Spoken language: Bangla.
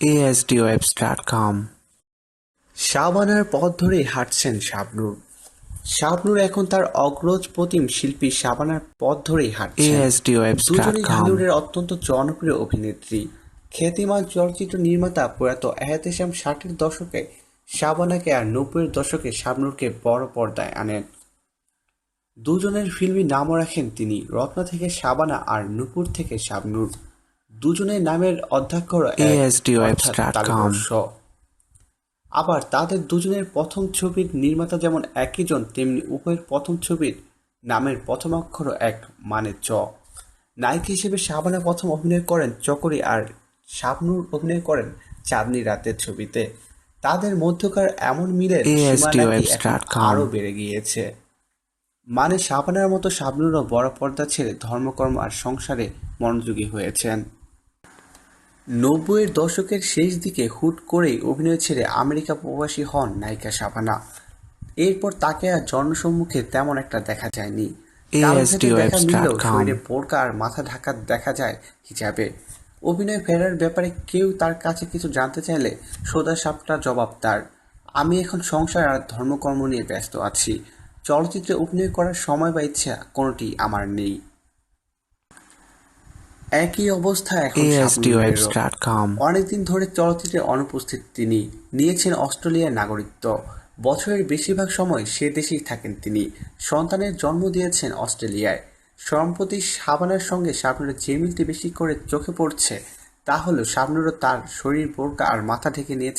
ASDWebs.com শাবানার পথ ধরেই হাঁটছেন শাবনূর। শাবনূর এখন তার অগ্রজ প্রতিম শিল্পী শাবানার পথ ধরেই হাঁটছেন। দুজনেই ঢালিউডের অত্যন্ত জনপ্রিয় অভিনেত্রী। খ্যাতিমান চলচ্চিত্র নির্মাতা প্রয়াত এহতেশাম ষাটের দশকে শাবানাকে আর নব্বইয়ের দশকে শাবনূরকে বড় পর্দায় আনেন। দুজনের ফিল্মি নামও রাখেন তিনি রত্না থেকে শাবানা আর নূপুর থেকে শাবনূর। দুজনের নামের অধ্যাক্ষর এক, ASDWebs.com আবার তাদের দুজনের প্রথম ছবির নির্মাতা যেমন একইজন তেমনি উভয়ের প্রথম ছবির নামের প্রথম অক্ষর এক মানে চ। নায়িকা হিসেবে শাবানা প্রথম অভিনয় করেন চকরি আর শাবনুর অভিনয় করেন চাঁদনি রাতের ছবিতে। তাদের মধ্যকার এমন মিলের সীমা নাকি এখন ASDWebs.com আরও বেড়ে গিয়েছে। মানে শাবানার মতো শাবনূরও বড় পর্দা ছেড়ে ধর্মকর্ম আর সংসারে মনোযোগী হয়েছেন। নব্বইয়ের দশকের শেষ দিকে হুট করেই অভিনয় ছেড়ে আমেরিকা প্রবাসী হন নায়িকা শাবানা। এরপর তাকে আর জনসম্মুখে তেমন একটা দেখা যায়নি। দেখা মিললেও শরীরে বোরকা আর মাথা ঢাকা দেখা যায় হিজাবে। অভিনয় ফেরার ব্যাপারে কেউ তার কাছে কিছু জানতে চাইলে সোজা সাপটা জবাব তার। আমি এখন সংসার আর ধর্মকর্ম নিয়ে ব্যস্ত আছি। চলচ্চিত্রে অভিনয় করার সময় বা ইচ্ছা কোনোটি আমার নেই। একই অবস্থা এখন অনেকদিন ধরে চলচ্চিত্রে অনুপস্থিত তিনি নিয়েছেন অস্ট্রেলিয়ার নাগরিকত্ব। বছরের বেশিরভাগ সময় সে দেশেই থাকেন তিনি। সন্তানের জন্ম দিয়েছেন অস্ট্রেলিয়ায়। সম্প্রতি সাবানের সঙ্গে শাবনুরের যে মিলটি বেশি করে চোখে পড়ছে তা হলো শাবনুরও তার শরীর বোরকা আর মাথা ঢেকে নিয়েছে।